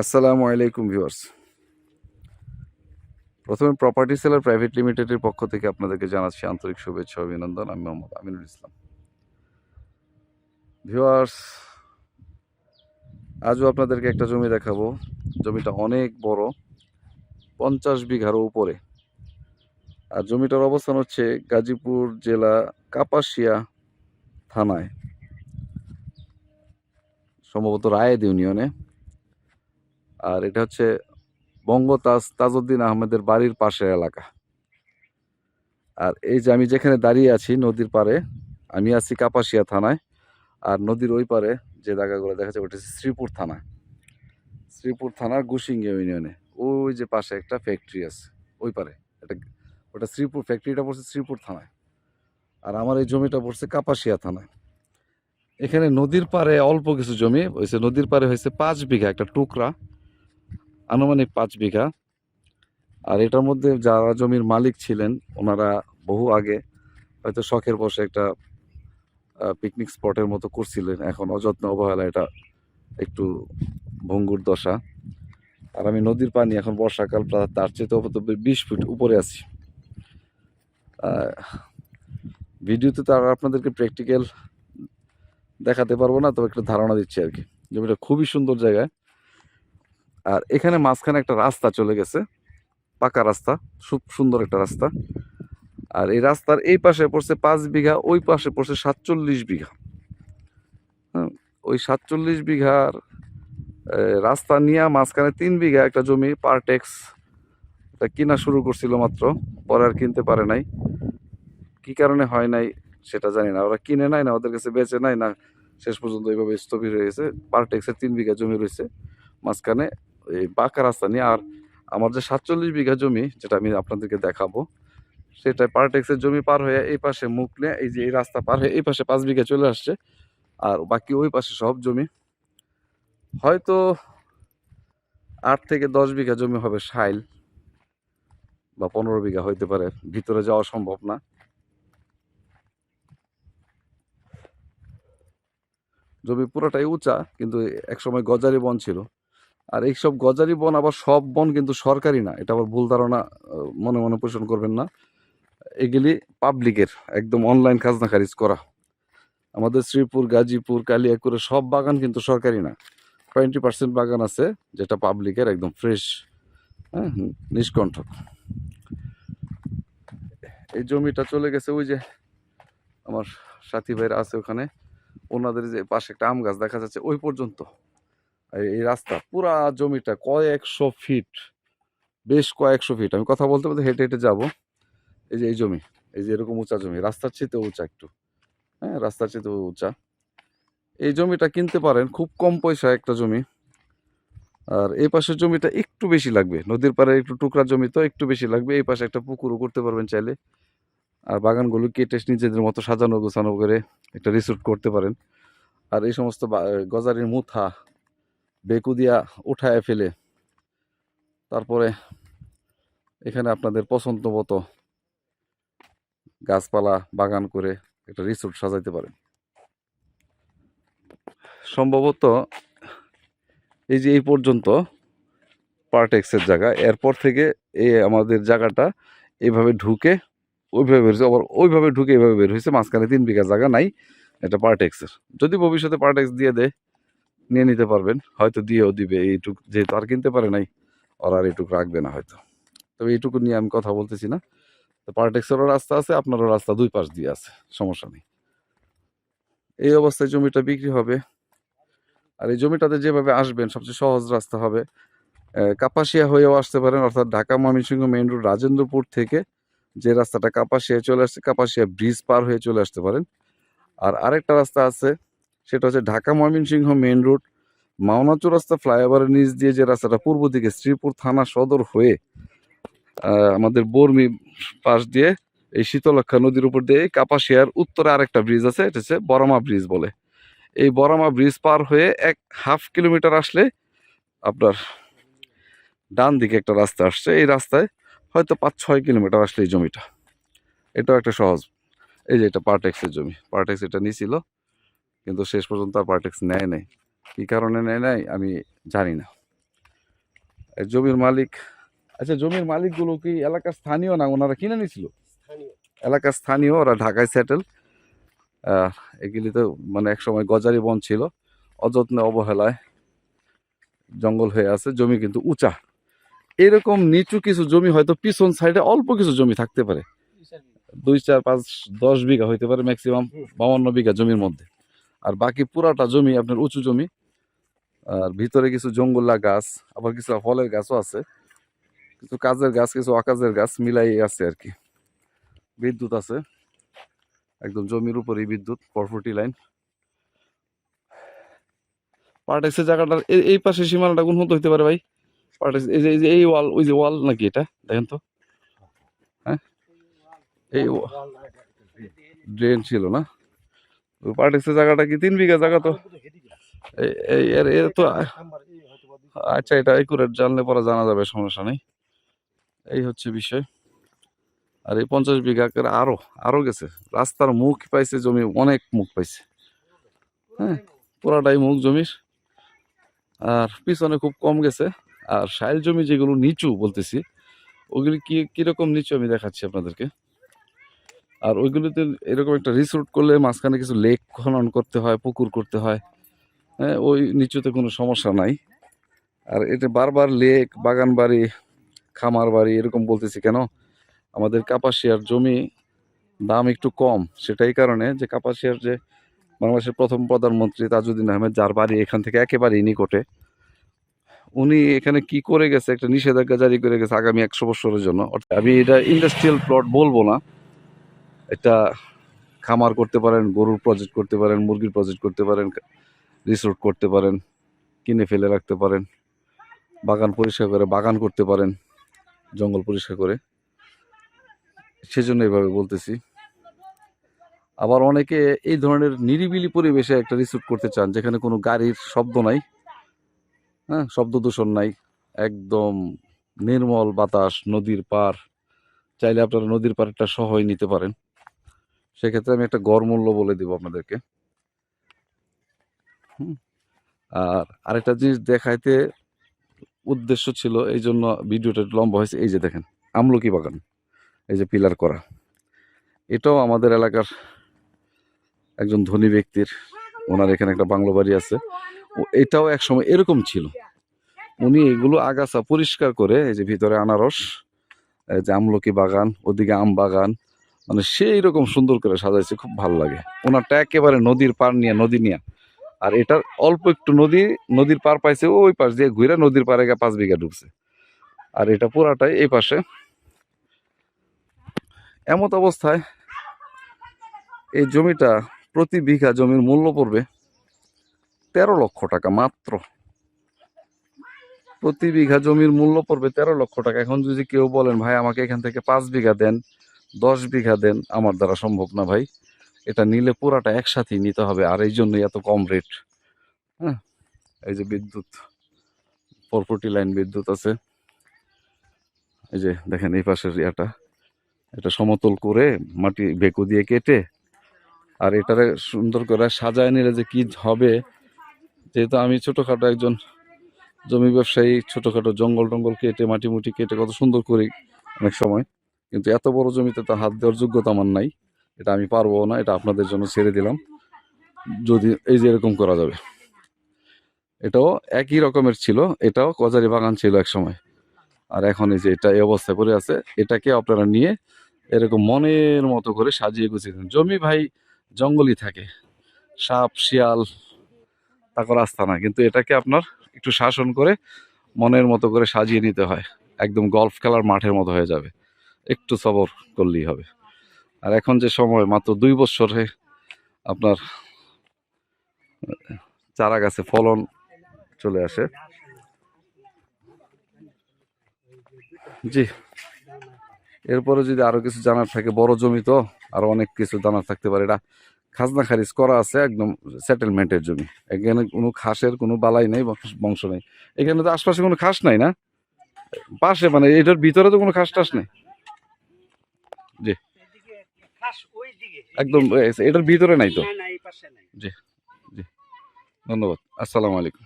আসসালামু আলাইকুম ভিউয়ার্স। প্রথমে প্রপার্টি সেলার প্রাইভেট লিমিটেডের পক্ষ থেকে আপনাদেরকে জানাচ্ছি আন্তরিক শুভেচ্ছা অভিনন্দন। আমি মোহাম্মদ আমিনুল ইসলাম। ভিউয়ার্স, আজও আপনাদেরকে একটা জমি দেখাবো। জমিটা অনেক বড়, পঞ্চাশ বিঘারও উপরে। আর জমিটার অবস্থান হচ্ছে গাজীপুর জেলা কাপাসিয়া থানায়, সম্ভবত রায়েদ ইউনিয়নে। আর এটা হচ্ছে বঙ্গ তাজ, তাজউদ্দিন আহমেদের বাড়ির পাশের এলাকা। আর এই যে আমি যেখানে দাঁড়িয়ে আছি নদীর পাড়ে, আমি আছি কাপাসিয়া থানায়, আর নদীর ওই পারে যে জায়গাগুলো দেখা যাচ্ছে, ওটা শ্রীপুর থানা। শ্রীপুর থানার গুসিঙ্গা ইউনিয়নে। ওই যে পাশে একটা ফ্যাক্টরি আছে, ওই পারে এটা ওটা শ্রীপুর ফ্যাক্টরিটা পড়ছে শ্রীপুর থানায়। আর আমার এই জমিটা পড়ছে কাপাসিয়া থানায়। এখানে নদীর পারে অল্প কিছু জমি হয়েছে নদীর পারে হয়েছে পাঁচ বিঘা একটা টুকরা। আনুমানিক পাঁচ বিঘা। আর এটার মধ্যে যারা জমির মালিক ছিলেন, ওনারা বহু আগে হয়তো শখের বসে একটা পিকনিক স্পটের মতো করছিলেন। এখন অযত্ন অবহেলা এটা একটু ভঙ্গুর দশা। আর আমি নদীর পানি এখন বর্ষাকাল, প্রায় তার চেয়ে বিশ ফুট উপরে আছি। ভিডিওতে তো আর আপনাদেরকে প্র্যাকটিক্যাল দেখাতে পারব না, তবে একটা ধারণা দিচ্ছি আর কি। জমিটা খুবই সুন্দর জায়গায়। আর এখানে মাঝখানে একটা রাস্তা চলে গেছে। পাকা রাস্তা খুব সুন্দর একটা রাস্তা। আর এই রাস্তার এই পাশে পড়ছে পাঁচ বিঘা ওই পাশে পড়ছে সাতচল্লিশ বিঘা। হ্যাঁ, ওই সাতচল্লিশ বিঘার রাস্তা নিয়ে মাঝখানে তিন বিঘা একটা জমি পারটেক্স এটা কিনা শুরু করছিল মাত্র পরে আর কিনতে পারে নাই। কি কারণে হয় নাই সেটা জানি না। ওরা কিনে নাই না ওদের কাছে বেচে নাই না। শেষ পর্যন্ত এইভাবে স্থবির হয়ে গেছে। পারটেক্সের তিন বিঘা জমি রয়েছে মাঝখানে। এই পাকা রাস্তা নিয়ে আর আমার যে সাতচল্লিশ বিঘা জমি যেটা আমি আপনাদেরকে দেখাবো সেটা পারটেক্সের জমি পার হয়ে এই পাশে মুখ নিয়ে এই যে এই রাস্তা পার হয়ে এই পাশে পাঁচ বিঘা চলে আসছে আর বাকি ওই পাশে সব জমি। হয়তো আট থেকে দশ বিঘা জমি হবে সাইল বা পনেরো বিঘা হইতে পারে, ভিতরে যাওয়া সম্ভব না। জমি পুরোটাই উঁচা, কিন্তু একসময় গজারি বন ছিল। আর এইসব গজারি বন আবার সব বন কিন্তু সরকারি না। এটা আবার ভুল ধারণা মনে মনে পোষণ করবেন না। এগুলি পাবলিকের, একদম অনলাইন খাজনা খারিজ করা। আমাদের শ্রীপুর, গাজীপুর কালিয়াকুরে সব বাগান কিন্তু সরকারি না। টোয়েন্টি পার্সেন্ট বাগান আছে যেটা পাবলিকের একদম ফ্রেশ হ্যাঁ নিষ্কণ্ঠক এই জমিটা চলে গেছে ওই যে আমার সাথী ভাইরা আছে ওখানে। ওনাদের যে পাশে একটা আম গাছ দেখা যাচ্ছে ওই পর্যন্ত। এই রাস্তা, পুরা জমিটা কয়েকশো ফিট, বেশ কয়েকশো ফিট। আমি কথা বলতে বলতে হেঁটে হেঁটে যাব। এই যে এই জমি, এই যে এরকম উঁচা জমি, রাস্তার চেয়ে উঁচা একটু। হ্যাঁ রাস্তার চেয়ে উঁচা। এই জমিটা কিনতে পারেন, খুব কম পয়সা একটা জমি। আর এই পাশের জমিটা একটু বেশি লাগবে। নদীর পাড়ে একটু টুকরা জমি তো একটু বেশি লাগবে। এই পাশে একটা পুকুরও করতে পারবেন চাইলে। আর বাগানগুলো কেটে নিজেদের মতো সাজানো গোছানো করে একটা রিসোর্ট করতে পারেন। আর এই সমস্ত গজারির মুথা বেকু দিয়া উঠায় ফেলে। তারপরে এখানে আপনাদের পছন্দ মতো গাছপালা বাগান করে একটা রিসোর্ট সাজাইতে পারেন। সম্ভবত এই যে এই পর্যন্ত পার্টেক্সের জায়গা, এরপর থেকে এই আমাদের জায়গাটা এইভাবে ঢুকে ওইভাবে বের হয়েছে, আবার ওইভাবে ঢুকে এইভাবে বের হয়েছে, মাঝখানে তিন বিঘা জায়গা নাই, এটা পার্টেক্সের যদি ভবিষ্যতে পার্টেক্স দিয়ে দেয় নিয়ে নিতে পারবেন। হয়তো দিয়েও দিবে। এইটুক যেহেতু আর কিনতে পারে নাই, ওরা আর এইটুকু রাখবে না হয়তো। তবে এইটুকু নিয়ে আমি কথা বলতেছি না। তো পার্টেক্সেরও রাস্তা আছে, আপনারও রাস্তা দুই পাশ দিয়ে আছে, সমস্যা নেই। এই অবস্থায় জমিটা বিক্রি হবে। আর এই জমিটাতে যেভাবে আসবেন, সবচেয়ে সহজ রাস্তা হবে। কাপাসিয়া হয়েও আসতে পারেন, অর্থাৎ ঢাকা ময়মনসিংহ মেইন রোড রাজেন্দ্রপুর থেকে যে রাস্তাটা কাপাসিয়া চলে আসছে, কাপাসিয়া ব্রিজ পার হয়ে চলে আসতে পারেন। আর আরেকটা রাস্তা আছে সেটা হচ্ছে ঢাকা ময়মনসিংহ মেইন রোড, মাওনা রাস্তা ফ্লাইওভারের নিচ দিয়ে যে রাস্তাটা পূর্ব দিকে শ্রীপুর থানা সদর হয়ে আমাদের বর্মি পাশ দিয়ে এই শীতলক্ষা নদীর উপর দিয়ে কাপাসিয়ার উত্তরে আরেকটা ব্রিজ আছে, এটা হচ্ছে বরামা ব্রিজ বলে। এই বরামা ব্রিজ পার হয়ে এক হাফ কিলোমিটার আসলে আপনার ডান দিকে একটা রাস্তা আসছে। এই রাস্তায় হয়তো পাঁচ ছয় কিলোমিটার আসলে এই জমিটা। এটাও একটা সহজ, এই যে এটা পার্টেক্সের জমি। পার্টেক্স এটা নিয়েছিল কিন্তু শেষ পর্যন্ত আর পার্টেক্স নেয় নাই। কী কারণে নেয় নাই আমি জানি না। জমির মালিক আচ্ছা জমির মালিকগুলো কি এলাকার স্থানীয় না ওনারা কিনে স্থানীয়। এলাকার স্থানীয় ওরা ঢাকায় সেটেল এগুলি তো মানে একসময় গজারি বন ছিল অযত্নে অবহেলায় জঙ্গল হয়ে আছে জমি কিন্তু উঁচা। এরকম নিচু কিছু জমি হয়তো পিছন সাইডে অল্প কিছু জমি থাকতে পারে। দুই চার পাঁচ দশ বিঘা হইতে পারে ম্যাক্সিমাম বাউন্ন বিঘা জমির মধ্যে। আর বাকি পুরাটা জমি আপনার উঁচু জমি, আর ভিতরে কিছু জঙ্গলা গাছ, আবার কিছু ফলের গাছও আছে। কিছু কাজের গাছ, কিছু অকাজের গাছ মিলাই আছে আর কি। বিদ্যুৎ আছে, একদম জমির উপরেই বিদ্যুৎ পরফুটি লাইন পার্টেক্সের জায়গাটার এই- পাশে সীমানাটা কোন হতে পারে ভাই। পার্টেক্স এই যে এই যে, এই ওয়াল, ওই যে ওয়াল নাকি এটা? দেখেন তো। হ্যাঁ? এই ড্রেন ছিল না? পার্টেক্সের জায়গাটা কি তিন বিঘা জায়গা তো? এই- এর এর তো আচ্ছা এটা একুরেট জানলে পরে জানা যাবে, সমস্যা নেই। এই হচ্ছে বিষয়। আর এই পঞ্চাশ বিঘা করে আরও আরও গেছে। রাস্তার মুখ পাইছে, জমি অনেক মুখ পাইছে। হ্যাঁ পুরাটাই মুখ জমির। আর পিছনে খুব কম গেছে। আর সাইল জমি যেগুলো নিচু বলতেছি, ওগুলি কি, কীরকম নিচু আমি দেখাচ্ছি আপনাদেরকে? আর ওইগুলোতে এরকম একটা রিসোর্ট করলে মাঝখানে কিছু লেক খনন করতে হয়, পুকুর করতে হয়। হ্যাঁ ওই নিচুতে কোনো সমস্যা নাই। আর এটা বারবার লেক বাগান বাড়ি খামার বাড়ি এরকম বলতেছি কেন? আমাদের কাপাসিয়ার জমি দাম একটু কম। সেটাই কারণে যে কাপাসিয়ার যে বাংলাদেশের প্রথম প্রধানমন্ত্রী তাজউদ্দিন আহমেদ, যার বাড়ি এখান থেকে একেবারেই নিকটে, উনি এখানে কি করে গেছে, একটা নিষেধাজ্ঞা জারি করে গেছে আগামী একশো বছরের জন্য। অর্থাৎ আমি এটা ইন্ডাস্ট্রিয়াল প্লট বলব না। এটা খামার করতে পারেন, গরুর প্রজেক্ট করতে পারেন, মুরগির প্রজেক্ট করতে পারেন রিসোর্ট করতে পারেন, কিনে ফেলে রাখতে পারেন, বাগান পরিষ্কার করে বাগান করতে পারেন, জঙ্গল পরিষ্কার করে। সেজন্য এভাবে বলতেছি। আবার অনেকে এই ধরনের নিরিবিলি পরিবেশে একটা রিসোর্ট করতে চান, যেখানে কোনো গাড়ির শব্দ নাই হ্যাঁ শব্দ দূষণ নাই, একদম নির্মল বাতাস, নদীর পার চাইলে আপনারা নদীর পাড়টা সহই নিতে পারেন। সেক্ষেত্রে আমি একটা গড় মূল্য বলে দিব আপনাদেরকে। আর আরেকটা জিনিস দেখাইতে উদ্দেশ্য ছিল এই জন্য ভিডিওটা লম্বা হয়েছে। এই যে দেখেন, আমলকি বাগান, এই যে পিলার করা। এটাও আমাদের এলাকার একজন ধনী ব্যক্তির, ওনার এখানে একটা বাংলো বাড়ি আছে। এটাও এক সময় এরকম ছিল। উনি এগুলো আগাছা পরিষ্কার করে, এই যে ভিতরে আনারস, এই যে আমলকি বাগান, ওদিকে আম বাগান মানে সেই রকম সুন্দর করে সাজাইছে, খুব ভালো লাগে। ওনারটা একেবারে নদীর পার নিয়ে, নদী নিয়ে। আর এটার অল্প একটু নদী, নদীর পার পাইছে ওই পাশ দিয়ে ঘুরে নদীর পারে গিয়ে পাঁচ বিঘা ঢুকছে আর এটা পুরাটাই এই পাশে। এমত অবস্থায় এই জমিটা প্রতি বিঘা জমির মূল্য পড়বে তেরো লক্ষ টাকা মাত্র। প্রতি বিঘা জমির মূল্য পড়বে তেরো লক্ষ টাকা। এখন যদি কেউ বলেন, ভাই, আমাকে এখান থেকে পাঁচ বিঘা দেন। দশ বিঘা দেন আমার দ্বারা সম্ভব না ভাই। এটা নিলে পুরাটা একসাথেই নিতে হবে, আর এই জন্যই এত কম রেট হ্যাঁ? এই যে বিদ্যুৎ পরপটি লাইন বিদ্যুৎ আছে। এই যে দেখেন এই পাশের ইয়াটা। এটা সমতল করে মাটি বেকু দিয়ে কেটে, আর এটারে সুন্দর করে সাজায় নিলে যে কি হবে, যেহেতু আমি ছোটোখাটো একজন জমি ব্যবসায়ী, ছোটোখাটো জঙ্গল টঙ্গল কেটে, মাটি মুটি কেটে কত সুন্দর করি অনেক সময়। কিন্তু এত বড় জমিতে তো হাত দেওয়ার যোগ্যতা আমার নাই। এটা আমি পারব না, এটা আপনাদের জন্য ছেড়ে দিলাম। যদি এই যে এরকম করা যাবে। এটাও একই রকমের ছিল, এটাও কজারি বাগান ছিল এক সময়। আর এখন এই যে এটা এই অবস্থায় পড়ে আছে, এটাকে আপনারা নিয়ে এরকম মনের মতো করে সাজিয়ে গুছিয়ে দিন। জমি ভাই জঙ্গলই থাকে, সাপ, শিয়াল, তারপর রাস্তা না কিন্তু এটাকে আপনার একটু শাসন করে মনের মতো করে সাজিয়ে নিতে হয়। একদম গলফ খেলার মাঠের মতো হয়ে যাবে। একটু সবর করলেই হবে। আর এখন যে সময়, মাত্র দুই বছরে আপনার চারা গাছে ফলন চলে আসে। জি। এরপরে যদি আরও কিছু জানার থাকে, বড় জমি তো, আরও অনেক কিছু জানার থাকতে পারে। এটা খাজনা খারিজ করা আছে, একদম সেটেলমেন্টের জমি। এখানে কোনো খাসের কোনো বালাই নেই, বংশ নেই। এখানে তো আশপাশে কোনো খাস নাই না? পাশে মানে এটার ভিতরে তো কোনো খাস টাস নেই? দিকে একদম এটার ভিতরে নাই তো? জি নাই ধন্যবাদ। আসসালামু আলাইকুম।